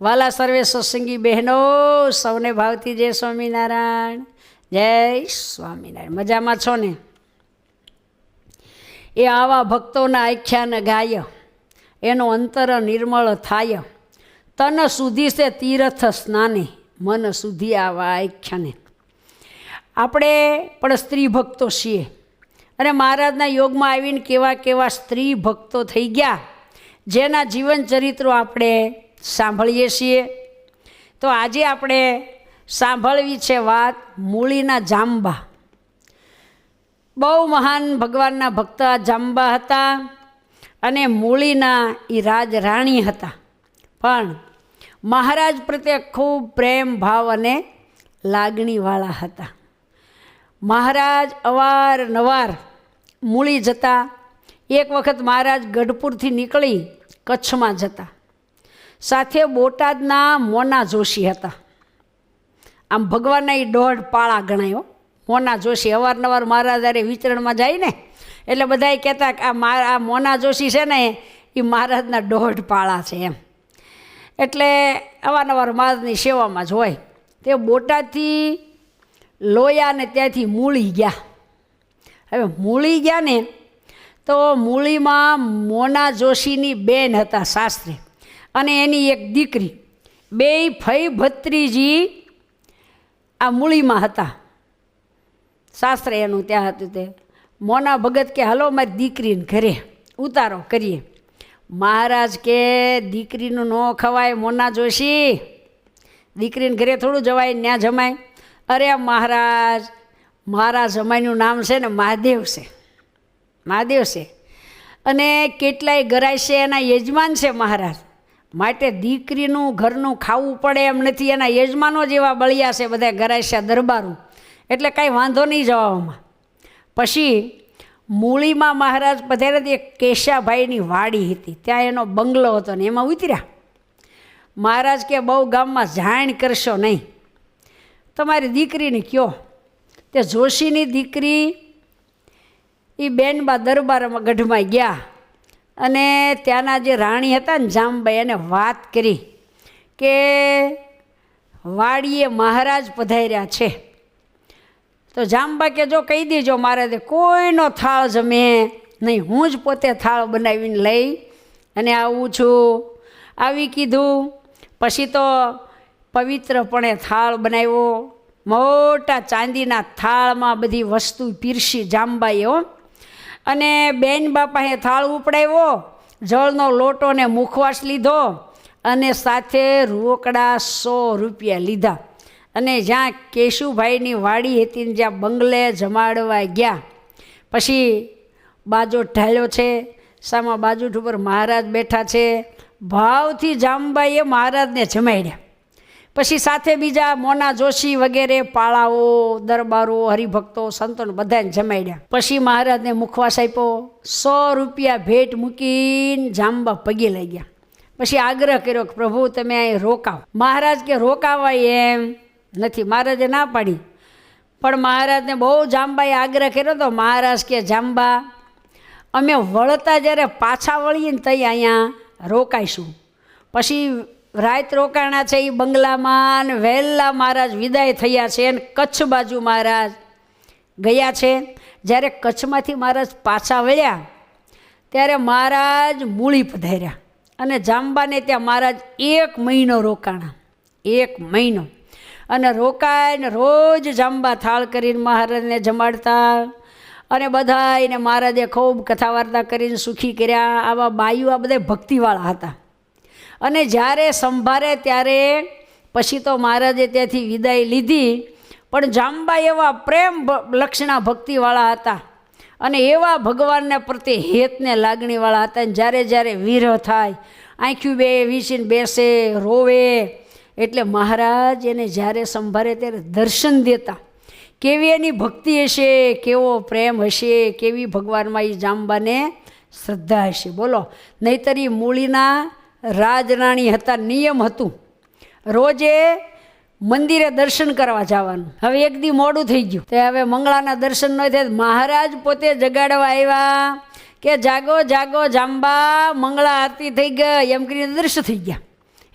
વાલા સર્વે સત્સંગી બહેનો, સૌને ભાવતી જય સ્વામિનારાયણ. જય સ્વામિનારાયણ. મજામાં છો ને? એ આવા ભક્તોના આખ્યાન ગાય. એનો અંતર નિર્મળ થાય. તન સુધી છે તીર્થ સ્નાને, મન સુધી આવા આખ્યાને. આપણે પણ સ્ત્રી ભક્તો છીએ. અને મહારાજના યોગમાં આવીને કેવા કેવા સ્ત્રી ભક્તો થઈ ગયા, જેના જીવન ચરિત્રો આપણે સાંભળીએ છીએ. તો આજે આપણે સાંભળવી છે વાત મૂળીના જાંબા. બહુ મહાન ભગવાનના ભક્ત આ જાંબા હતા અને મૂળીના એ રાજ રાણી હતા. પણ મહારાજ પ્રત્યે ખૂબ પ્રેમ, ભાવ અને લાગણીવાળા હતા. મહારાજ અવારનવાર મૂળી જતા. એક વખત મહારાજ ગઢપુરથી નીકળી, કચ્છમાં જતા. સાથે બોટાદના મોના જોશી હતા. આમ ભગવાનના એ દોઢ પાળા ગણાયો. મોના જોશી અવારનવાર મહારાજ વિચરણમાં જાય ને, એટલે બધાએ કહેતા કે આ મા આ મોના જોશી છે ને એ મહારાજના દોઢ પાળા છે એમ. એટલે અવારનવાર મહારાજની સેવામાં જ હોય. તે બોટાદથી લોયા ને ત્યાંથી મૂળી ગયા. હવે મૂળી ગયા ને, તો મૂળીમાં મોના જોશીની બેન હતા શાસ્ત્રી. અને એની એક દીકરી, બેય ફઈ ભત્રીજી આ મૂળીમાં હતા. શાસ્ત્ર એનું ત્યાં હતું તે, મોના ભગત કે, હલો, મારી દીકરીને ઘરે ઉતારો, કરીએ. મહારાજ કે, દીકરીનું ન ખવાય, મોના જોશી. દીકરીને ઘરે થોડું જવાય ત્યાં જમાય. અરે મહારાજ મારા જમાઈનું નામ છે ને, મહાદેવ છે. મહાદેવ છે. અને કેટલાય ગરાય છે એના યજમાન છે, મહારાજ? માટે દીકરીનું ઘરનું ખાવું પડે એમ નથી, એના યજમાનો જેવા બળિયા છે બધા ગરાય છે દરબારું. એટલે કાંઈ વાંધો નહીં જવામાં પછી મૂળીમાં મહારાજ પધારે એક કેશાભાઈની વાડી હતી, ત્યાં એનો બંગલો હતો ને એમાં ઉતર્યા. મહારાજ કે, બહુ ગામમાં જાણ કરશો નહીં. તમારી દીકરીને કયો. તે જોશીની દીકરી એ બેનબા દરબારમાં ગઢમાં ગયા. અને ત્યાંના જે રાણી હતા ને જામબાઈ એને વાત કરી કે વાડીએ મહારાજ પધાર્યા છે. તો જામબા કે, જો કહી દેજો મારે કોઈનો થાળ જમે નહીં, હું જ પોતે થાળ બનાવીને લઈ અને આવું છું. આવી કીધું. પછી તો પવિત્રપણે થાળ બનાવ્યો. મોટા ચાંદીના થાળમાં બધી વસ્તુ પીરસી હો. અને બેન બાપાએ થાળ ઉપડાવ્યો, જળનો લોટો ને મુખવાસ લીધો અને સાથે રોકડા સો રૂપિયા લીધા. અને જ્યાં કેશુભાઈની વાડી હતી ને જ્યાં બંગલે જમાડવા ગયા. પછી બાજો ઢાળ્યો છે, સામા બાજુ ઉપર મહારાજ બેઠા છે. ભાવથી જામબાઈએ મહારાજને જમાડ્યા. પછી સાથે બીજા મોના જોશી વગેરે, પાળાઓ, દરબારો, હરિભક્તો, સંતોને બધાને જમાડ્યા. પછી મહારાજને મુખવાસ આપ્યો. સો રૂપિયા ભેટ મૂકીને જાંબા પગે લઈ ગયા. પછી આગ્રહ કર્યો કે પ્રભુ તમે અહીં રોકાવ. મહારાજ કે રોકાવાય એમ નથી, મહારાજે ના પાડી. પણ મહારાજને બહુ જાંબાએ આગ્રહ કર્યો તો મહારાજ કે જાંબા, અમે વળતા જ્યારે પાછા વળીએ ને તઈ અહીંયા રોકાઈશું. પછી રાત રોકાણા છે એ બંગલામાં વહેલા મહારાજ વિદાય થયા છે અને કચ્છ બાજુ મહારાજ ગયા છે. જ્યારે કચ્છમાંથી મહારાજ પાછા વળ્યા, ત્યારે મહારાજ મૂળી પધાર્યા અને જાંબાને ત્યાં મહારાજ એક મહિનો રોકાણા, એક મહિનો. અને રોકાઈને રોજ જાંબા થાળ કરીને મહારાજને જમાડતા અને બધાને મહારાજે ખૂબ કથા વાર્તા કરીને સુખી કર્યા. આવા બાયુ આ બધા ભક્તિવાળા હતા. અને જ્યારે સંભારે ત્યારે પછી તો મહારાજે ત્યાંથી વિદાય લીધી. પણ જાંબા એવા પ્રેમ લક્ષણા ભક્તિવાળા હતા. અને એવા ભગવાનને પ્રત્યે હેતને લાગણીવાળા હતા. અને જ્યારે જ્યારે વિરહ થાય, આંખ્યું બે, વીસીને બેસે, રોવે. એટલે મહારાજ એને જ્યારે સંભાળે ત્યારે દર્શન દેતા. કેવી એની ભક્તિ હશે, કેવો પ્રેમ હશે, કેવી ભગવાનમાં એ જાંબાને શ્રદ્ધા હશે. બોલો, નહીતર એ મૂળીના રાજરાણી હતા, નિયમ હતું. રોજે મંદિરે દર્શન કરવા જવાનું. હવે એક દી મોડું થઈ ગયું. તે હવે મંગળાના દર્શન ન થાય મહારાજ પોતે જગાડવા આવ્યા કે જાગો જાગો, જાંબા, મંગળા આરતી થઈ ગઈ. એમ કરીને દર્શન થઈ ગયા.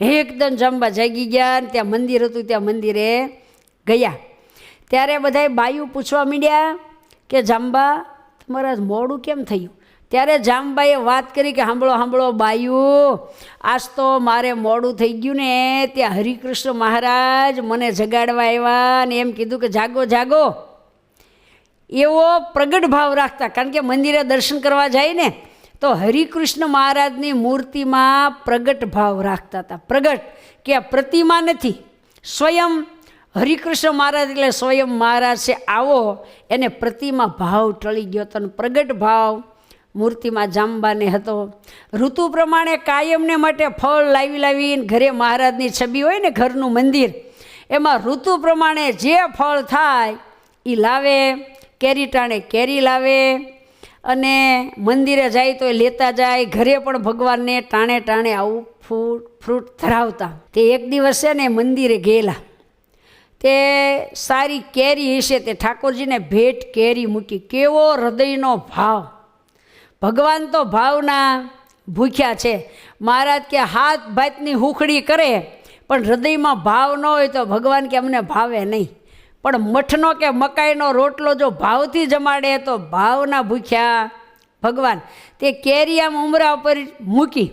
એકદમ જાંબા જાગી ગયા ને ત્યાં મંદિર હતું, ત્યાં મંદિરે ગયા. ત્યારે બધાય બાયું પૂછવા મીડ્યા કે જાંબા, તમારા મોડું કેમ થયું? ત્યારે જામબાઈએ વાત કરી કે સાંભળો સાંભળો બાયું, આજ તો મારે મોડું થઈ ગયું ને, ત્યાં હરિકૃષ્ણ મહારાજ મને જગાડવા આવ્યા ને એમ કીધું કે જાગો જાગો. એવો પ્રગટ ભાવ રાખતા, કારણ કે મંદિરે દર્શન કરવા જાય ને, તો હરિકૃષ્ણ મહારાજની મૂર્તિમાં પ્રગટ ભાવ રાખતા હતા. પ્રગટ, કે આ પ્રતિમા નથી, સ્વયં હરિકૃષ્ણ મહારાજ એટલે સ્વયં મહારાજ છે, આવો, એને પ્રતિમા ભાવ ટળી ગયો હતો પ્રગટ ભાવ મૂર્તિમાં જાંબાને હતો. ઋતુ પ્રમાણે કાયમને માટે ફળ લાવી લાવીને ઘરે મહારાજની છબી હોય ને ઘરનું મંદિર, એમાં ઋતુ પ્રમાણે જે ફળ થાય એ લાવે, કેરી ટાણે કેરી લાવે અને મંદિરે જાય તો એ લેતા જાય, ઘરે પણ ભગવાનને ટાણે ટાણે આવું ફ્રૂટ ફ્રૂટ ધરાવતા. તે એક દિવસ છે ને મંદિરે ગયેલા. તે સારી કેરી હશે તે ઠાકોરજીને ભેટ કેરી મૂકી. કેવો હૃદયનો ભાવ. ભગવાન તો ભાવના ભૂખ્યા છે. મહારાજ કે હાથ ભાતની હુખડી કરે, પણ હૃદયમાં ભાવ ન હોય તો ભગવાન કે અમને ભાવે નહીં. પણ મઠનો કે મકાઈનો રોટલો જો ભાવથી જમાડે તો ભાવના ભૂખ્યા ભગવાન. તે કેરી આમ ઉમરા ઉપર મૂકી.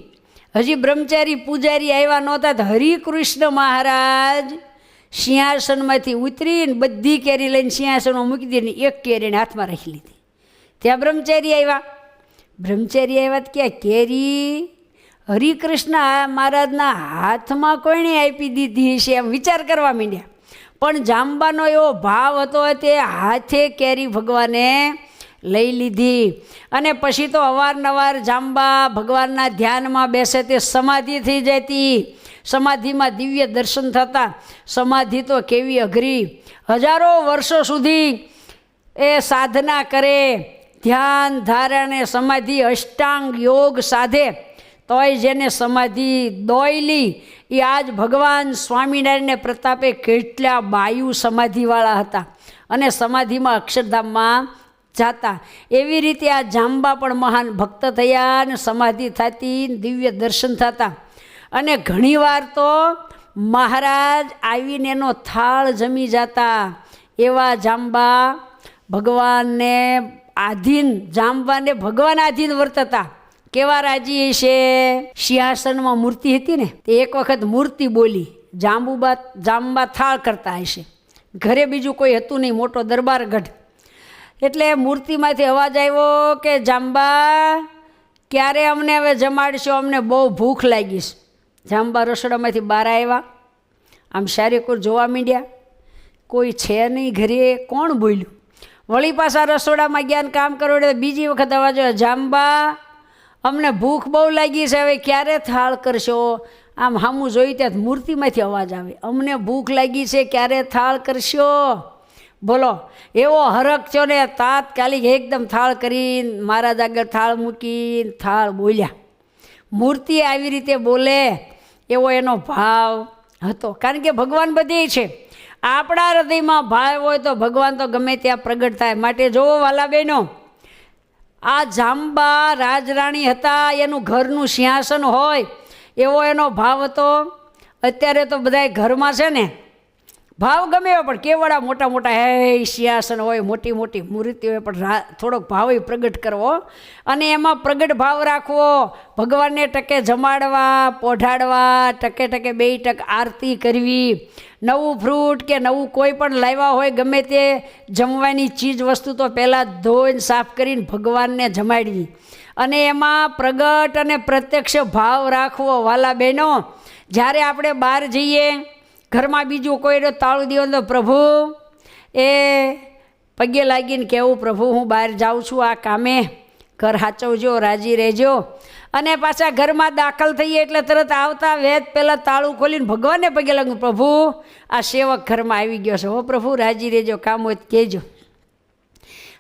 હજી બ્રહ્મચારી પૂજારી આવ્યા નહોતા તો હરિકૃષ્ણ મહારાજ સિંહાસનમાંથી ઉતરીને બધી કેરી લઈને સિંહાસનમાં મૂકી દીધી એક કેરીને હાથમાં રાખી લીધી. ત્યાં બ્રહ્મચારી આવ્યા. બ્રહ્મચારી એ વાત કે કેરી? હરિકૃષ્ણ મહારાજના હાથમાં કોઈને આપી દીધી છે એમ વિચાર કરવા માંડ્યા. પણ જાંબાનો એવો ભાવ હતો તે હાથે કેરી ભગવાને લઈ લીધી. અને પછી તો અવારનવાર જાંબા ભગવાનના ધ્યાનમાં બેસે તે સમાધિ થઈ જતી. સમાધિમાં દિવ્ય દર્શન થતા. સમાધિ તો કેવી અઘરી. હજારો વર્ષો સુધી એ સાધના કરે. ધ્યાન, ધારણ સમાધિ અષ્ટાંગ યોગ સાધે. તોય જેને સમાધિ દોયલી, એ આજ ભગવાન સ્વામિનારાયણને પ્રતાપે કેટલા બાયુ સમાધિવાળા હતા. અને સમાધિમાં અક્ષરધામમાં જાતા. એવી રીતે આ જાંબા પણ મહાન ભક્ત થયા અને સમાધિ થતી દિવ્ય દર્શન થતા. અને ઘણીવાર તો મહારાજ આવીને એનો થાળ જમી જતા. એવા જાંબા ભગવાનને આધીન જાંબાને ભગવાન આધીન વર્તતા. કેવા રાજી છે સિંહાસનમાં મૂર્તિ હતી ને, તે એક વખત મૂર્તિ બોલી, જાંબુબા, જાંબા થાળ કરતા હશે. ઘરે બીજું કોઈ હતું નહીં, મોટો દરબાર ગઢ. એટલે મૂર્તિમાંથી અવાજ આવ્યો કે, જાંબા, ક્યારે અમને હવે જમાડશો? અમને બહુ ભૂખ લાગી છે જાંબા રસોડામાંથી બહાર આવ્યા. આમ શારીકુર જોવા માંડ્યા. કોઈ છે નહીં ઘરે, કોણ બોલ્યું? વળી પાછા રસોડામાં ગયા કામ કરો એટલે બીજી વખત અવાજ આવ્યો જાંબા, અમને ભૂખ બહુ લાગી છે, હવે ક્યારે થાળ કરશો? આમ હામું જોઈ ત્યાં મૂર્તિમાંથી અવાજ આવે. અમને ભૂખ લાગી છે, ક્યારે થાળ કરશો? બોલો, એવો હરખ છો ને, તાત્કાલિક એકદમ થાળ કરીને મહારાજ આગળ થાળ મૂકીને થાળ બોલ્યા. મૂર્તિ આવી રીતે બોલે, એવો એનો ભાવ હતો. કારણ કે ભગવાન બધે છે. આપણા હૃદયમાં ભાવ હોય તો ભગવાન તો ગમે ત્યાં પ્રગટ થાય. માટે જોવો વાલા બહેનો, આ જાંબા રાજરાણી હતા, એનું ઘરનું સિંહાસન હોય, એવો એનો ભાવ હતો. અત્યારે તો બધા ઘરમાં છે ને, ભાવ ગમે એવો, પણ કેવડા મોટા મોટા હે સિંહાસન હોય મોટી મોટી મૂર્તિ હોય, પણ થોડોક ભાવ પ્રગટ કરવો. અને એમાં પ્રગટ ભાવ રાખવો. ભગવાનને ટકે જમાડવા, પોઢાડવા ટકે ટકે બે ટક આરતી કરવી. નવું ફ્રૂટ કે નવું કોઈ પણ લાવ્યા હોય ગમે તે જમવાની ચીજ વસ્તુ તો પહેલાં ધોઈને સાફ કરીને ભગવાનને જમાડવી. અને એમાં પ્રગટ અને પ્રત્યક્ષ ભાવ રાખવો વાલા બહેનો, જ્યારે આપણે બહાર જઈએ, ઘરમાં બીજું કોઈ તાળું દીવો તો પ્રભુ, એ પગે લાગીને કહેવું, પ્રભુ, હું બહાર જાઉં છું, આ કામે, ઘર સાચવજો રાજી રહેજો. અને પાછા ઘરમાં દાખલ થઈએ એટલે તરત આવતા વેદ પહેલાં તાળું ખોલીને ભગવાનને પગે લાગું પ્રભુ, આ સેવક ઘરમાં આવી ગયો છે. હો પ્રભુ, રાજી રહેજો, કામ હોય કહેજો.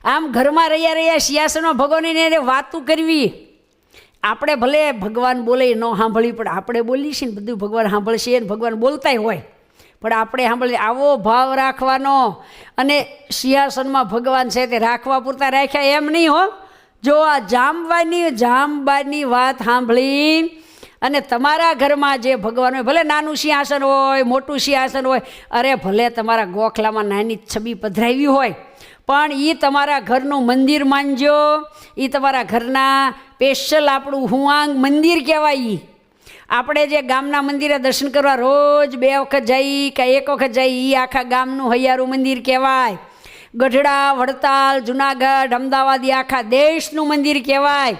આમ ઘરમાં રહ્યા રહ્યા સિંહાસનમાં ભગવાનને એને વાતું કરવી. આપણે ભલે ભગવાન બોલે ન સાંભળવી, પણ આપણે બોલીએ છીએ ને, બધું ભગવાન સાંભળશે ને ભગવાન બોલતાય હોય. પણ આપણે સાંભળીએ, આવો ભાવ રાખવાનો. અને સિંહાસનમાં ભગવાન છે તે રાખવા પૂરતા રાખ્યા એમ નહીં હો. જો આ જામવાની જામબાની વાત સાંભળી અને તમારા ઘરમાં જે ભગવાન હોય, ભલે નાનું સિંહાસન હોય, મોટું સિંહાસન હોય, અરે ભલે તમારા ગોખલામાં નાની છબી પધરાવી હોય, પણ એ તમારા ઘરનું મંદિર માનજો. એ તમારા ઘરના સ્પેશિયલ આપણું હુઆંગ મંદિર કહેવાય. એ આપણે જે ગામના મંદિરે દર્શન કરવા રોજ બે વખત જઈ કે એક વખત જઈ એ આખા ગામનું હૈયારું મંદિર કહેવાય. ગઢડા, વડતાલ, જુનાગઢ, અમદાવાદ આખા દેશનું મંદિર કહેવાય.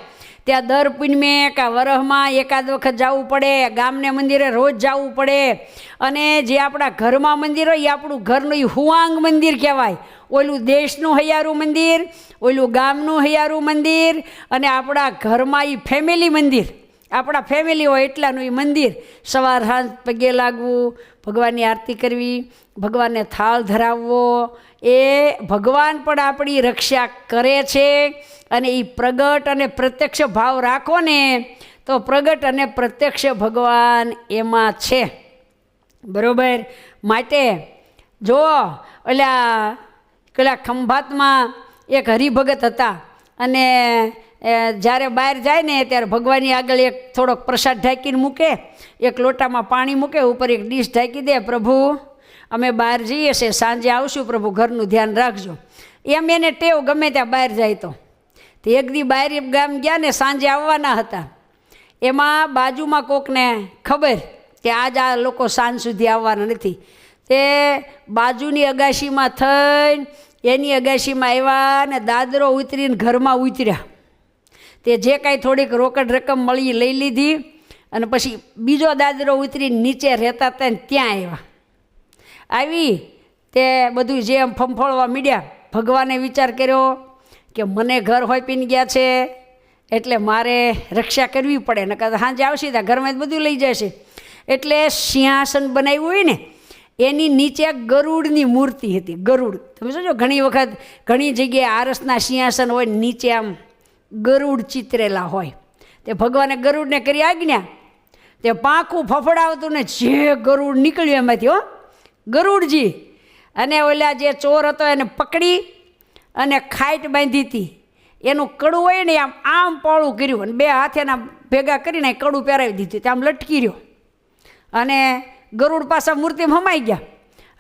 ત્યાં દર પૂનમે કે વરહમાં એકાદ વખત જવું પડે, ગામને મંદિરે રોજ જવું પડે. અને જે આપણા ઘરમાં મંદિર હોય એ આપણું ઘરનું એ હુઆંગ મંદિર કહેવાય. ઓલું દેશનું હૈયારું મંદિર, ઓલું ગામનું હૈયારું મંદિર, અને આપણા ઘરમાં એ ફેમિલી મંદિર. આપણા ફેમિલી હોય એટલાનું એ મંદિર. સવાર સાંજ પગે લાગવું, ભગવાનની આરતી કરવી, ભગવાનને થાળ ધરાવવો એ ભગવાન પણ આપણી રક્ષા કરે છે અને એ પ્રગટ અને પ્રત્યક્ષ ભાવ રાખો ને, તો પ્રગટ અને પ્રત્યક્ષ ભગવાન એમાં છે. બરાબર? માટે જો ઓલા, પેલા ખંભાતમાં એક હરિભગત હતા અને જ્યારે બહાર જાય ને ત્યારે ભગવાનની આગળ એક થોડોક પ્રસાદ ઢાંકીને મૂકે, એક લોટામાં પાણી મૂકે, ઉપર એક ડીશ ઢાંકી દે, પ્રભુ અમે બહાર જઈએ છીએ, સાંજે આવશું પ્રભુ, ઘરનું ધ્યાન રાખજો. એમ એને ટેવ ગમે ત્યાં બહાર જાય તો. તે એક દી બહાર ગામ ગયા ને સાંજે આવવાના હતા. એમાં બાજુમાં કોકને ખબર કે આજ આ લોકો સાંજ સુધી આવવાના નથી. તે બાજુની અગાશીમાં થઈને એની અગાશીમાં આવ્યા ને દાદરો ઉતરીને ઘરમાં ઉતર્યા. તે જે કાંઈ થોડીક રોકડ રકમ મળી લઈ લીધી અને પછી બીજો દાદરો ઉતરીને નીચે રહેતા હતા ને ત્યાં આવ્યા. આવી તે બધું જે એમ ફંફોળવા મીડ્યા, ભગવાને વિચાર કર્યો કે મને ઘર હોપીને ગયા છે, એટલે મારે રક્ષા કરવી પડે ને કદાચ સાંજે આવશે ત્યાં ઘરમાં બધું લઈ જશે. એટલે સિંહાસન બનાવ્યું હોય ને, એની નીચે ગરુડની મૂર્તિ હતી, ગરુડ. તમે સમજો, ઘણી વખત ઘણી જગ્યાએ આરસના સિંહાસન હોય નીચે આમ ગરુડ ચિતરેલા હોય. તે ભગવાને ગરુડને કરી આજ્ઞા તે પાંખું ફફડાવતું ને જે ગરુડ નીકળ્યું એમાંથી, હો. ગરુડજી અને ઓલા જે ચોર હતો એને પકડી અને ખાઈટ બાંધી હતી. એનું કડું હોય ને આમ આમ પોળું કર્યું અને બે હાથેના ભેગા કરીને કડું પહેરાવી દીધું આમ લટકી રહ્યો. અને ગરુડ પાછા મૂર્તિ હમાઈ ગયા.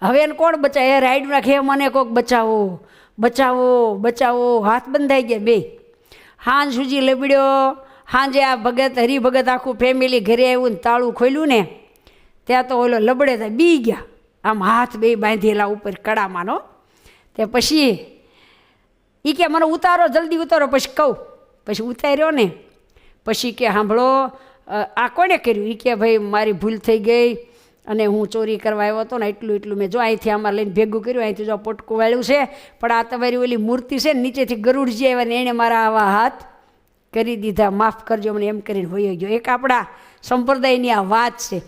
હવે એને કોણ બચાવે? એ રાઈડ રાખે મને કોક બચાવો બચાવો બચાવો. હાથ બંધાઈ ગયા બે. હાંજ સુધી લબડ્યો. હાંજે આ ભગત, હરિભગત આખું ફેમિલી ઘરે આવ્યું ને તાળું ખોલ્યું ને, ત્યાં તો ઓલો લબડે થાય, બી ગયા. આમ હાથ બે બાંધેલા ઉપર કડામાંનો. તે પછી એ કે મને ઉતારો, જલ્દી ઉતારો, પછી કહું. પછી ઉતાર્યો ને. પછી કે સાંભળો આ કોણે કર્યું? એ કે ભાઈ મારી ભૂલ થઈ ગઈ અને હું ચોરી કરવા આવ્યો હતો ને, એટલું એટલું મેં જો અહીંથી આમાં લઈને ભેગું કર્યું, અહીંથી જો પોટકું વાળ્યું છે, પણ આ તમારી ઓલી મૂર્તિ છે ને, નીચેથી ગરુડજી આવ્યા ને, એણે મારા આવા હાથ કરી દીધા. માફ કરજો, મને એમ કરીને હોઈ ગયો. એક આપણા સંપ્રદાયની આ વાત છે.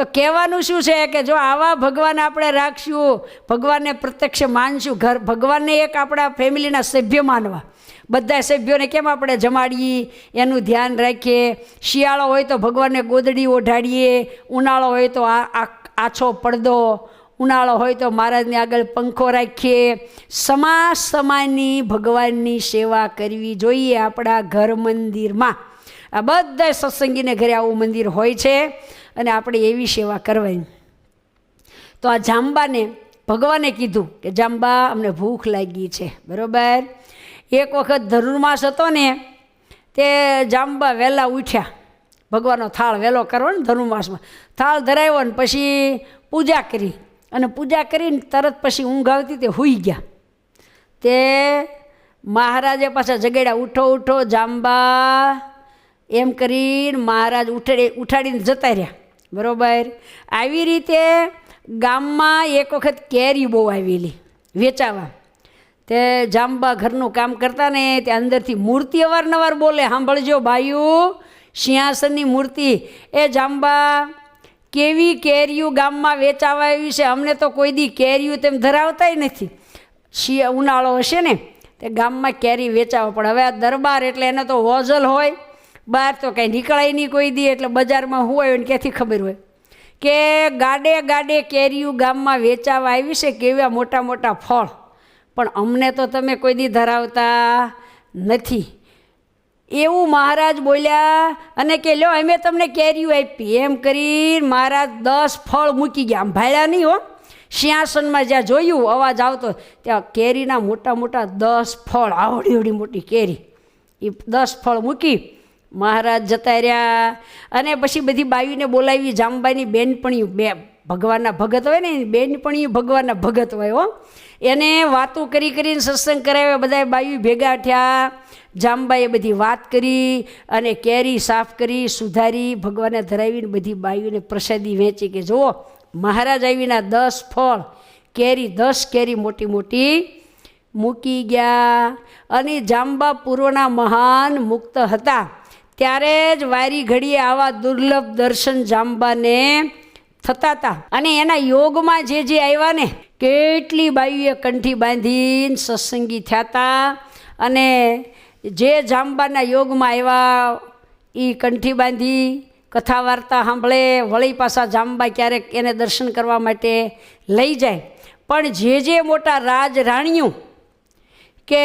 તો કહેવાનું શું છે કે જો આવા ભગવાન આપણે રાખશું ભગવાનને પ્રત્યક્ષ માનશું, ઘર, ભગવાનને એક આપણા ફેમિલીના સભ્ય માનવા. બધા સભ્યોને કેમ આપણે જમાડીએ? એનું ધ્યાન રાખીએ. શિયાળો હોય તો ભગવાનને ગોદડી ઓઢાડીએ. ઉનાળો હોય તો આ આછો પડદો. ઉનાળો હોય તો મહારાજને આગળ પંખો રાખીએ. સમા સમાની ભગવાનની સેવા કરવી જોઈએ આપણા ઘર મંદિરમાં. આ બધા સત્સંગીને ઘરે આવું મંદિર હોય છે. અને આપણે એવી સેવા કરવાની. તો આ જાંબાને ભગવાને કીધું કે જાંબા, અમને ભૂખ લાગી છે. બરાબર? એક વખત ધનુર્માસ હતો ને, તે જાંબા વહેલા ઉઠ્યા. ભગવાનનો થાળ વહેલો કરવો ને ધનુર્માસમાં થાળ ધરાવ્યો ને પછી પૂજા કરી. અને પૂજા કરીને તરત પછી ઊંઘ આવતી તે હુઈ ગયા. તે મહારાજે પાછા જગેડ્યા ઉઠો ઉઠો, જાંબા એમ કરીને મહારાજ ઉઠાડી, ઉઠાડીને જતા રહ્યા. બરાબર? આવી રીતે ગામમાં એક વખત કેરી બહુ આવેલી વેચાવા. તે જાંબા ઘરનું કામ કરતા ને તે અંદરથી મૂર્તિ અવારનવાર બોલે, સાંભળજો ભાઈઓ, સિંહાસનની મૂર્તિ. એ જાંબા, કેવી કેરીયું ગામમાં વેચાવા આવી છે? અમને તો કોઈ દી કેરીયું તેમ ધરાવતાય નથી. શિયા ઉનાળો હશે ને, તે ગામમાં કેરી વેચાવા. પણ હવે આ દરબાર એટલે એને તો હોઝલ હોય. બહાર તો કંઈ નીકળાય નહીં કોઈ દી, એટલે બજારમાં હું હોય ને ક્યાંથી ખબર હોય? કે ગાડે ગાડે કેરીયું ગામમાં વેચાવા આવી છે કેવા મોટા મોટા ફળ. પણ અમને તો તમે કોઈ દી ધરાવતા નથી. એવું મહારાજ બોલ્યા અને કે, લ્યો, અમે તમને કેરીઓ આપી એમ કરી મહારાજ દસ ફળ મૂકી ગયા. આમ ભાડ્યા નહીં હો. સિંહાસનમાં જ્યાં જોયું, અવાજ આવતો, ત્યાં કેરીના મોટા મોટા દસ ફળ, આવડી આવડી મોટી કેરી. એ દસ ફળ મૂકી મહારાજ જતા રહ્યા. અને પછી બધી બાયુને બોલાવી, જામબાઈની બેનપણી બે ભગવાનના ભગત હોય ને બેનપણી ભગવાનના ભગત હોય હો. એને વાતો કરી કરીને સત્સંગ કરાવ્યા બધા બાયુ ભેગા થયા. જામબાએ બધી વાત કરી અને કેરી સાફ કરી, સુધારી ભગવાને ધરાવીને બધી બાયુને પ્રસાદી વેચી કે જુઓ, મહારાજ આવીના દસ ફળ, કેરી દસ કેરી મોટી મોટી મૂકી ગયા. અને જાંબા પૂર્વના મહાન મુક્ત હતા. ત્યારે જ વારી ઘડીએ આવા દુર્લભ દર્શન જાંબાને થતા હતા અને એના યોગમાં જે જે આવ્યા ને, કેટલી બાયુએ કંઠી બાંધીને સત્સંગી થયા હતા અને જે જાંબાના યોગમાં આવ્યા એ કંઠી બાંધી કથા વાર્તા સાંભળે, વળી પાછા જાંબા ક્યારેક એને દર્શન કરવા માટે લઈ જાય. પણ જે જે મોટા રાજ રાણીઓ, કે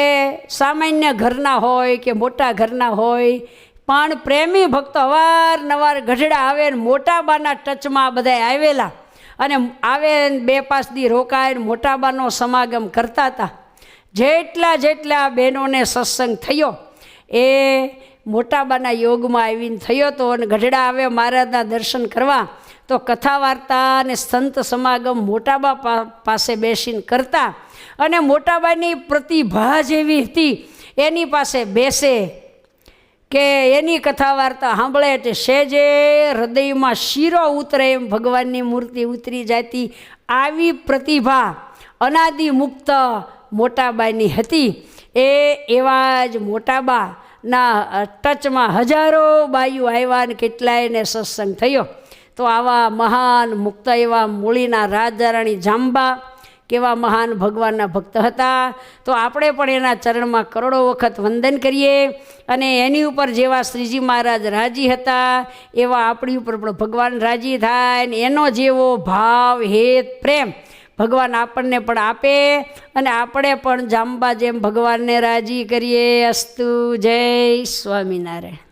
સામાન્ય ઘરના હોય, કે મોટા ઘરના હોય પણ પ્રેમી ભક્તો અવારનવાર ગઢડા આવે ને મોટા બાના ટચમાં બધા આવેલા. અને આવે બે પાંચ દી રોકાય મોટાબાનો મોટા બાનો સમાગમ કરતા હતા જેટલા જેટલા બહેનોને સત્સંગ થયો, એ મોટાબાના યોગમાં આવીને થયો હતો અને ગઢડા આવે મહારાજના દર્શન કરવા, તો કથા વાર્તા અને સંત સમાગમ મોટાબા પાસે બેસીને કરતા. અને મોટાબાની પ્રતિભા જેવી હતી, એની પાસે બેસે કે એની કથા વાર્તા સાંભળે એટલે સેજે હૃદયમાં શીરો ઉતરે એમ ભગવાનની મૂર્તિ ઉતરી જતી. આવી પ્રતિભા અનાદિ મુક્ત મોટાબાની હતી. એ એવા જ મોટાબાના ટચમાં હજારો બાયુ આવ્યા ને કેટલાયને સત્સંગ થયો. તો આવા મહાન મુક્ત એવા મૂળીના રાજારાણી જાંબા કેવા મહાન ભગવાનના ભક્ત હતા. તો આપણે પણ એના ચરણમાં કરોડો વખત વંદન કરીએ અને એની ઉપર જેવા શ્રીજી મહારાજ રાજી હતા, એવા આપણી ઉપર પણ ભગવાન રાજી થાય ને એનો જેવો ભાવ, હેત, પ્રેમ ભગવાન આપણને પણ આપે અને આપણે પણ જાંબા જેમ ભગવાનને રાજી કરીએ. અસ્તુ જય સ્વામિનારાયણ.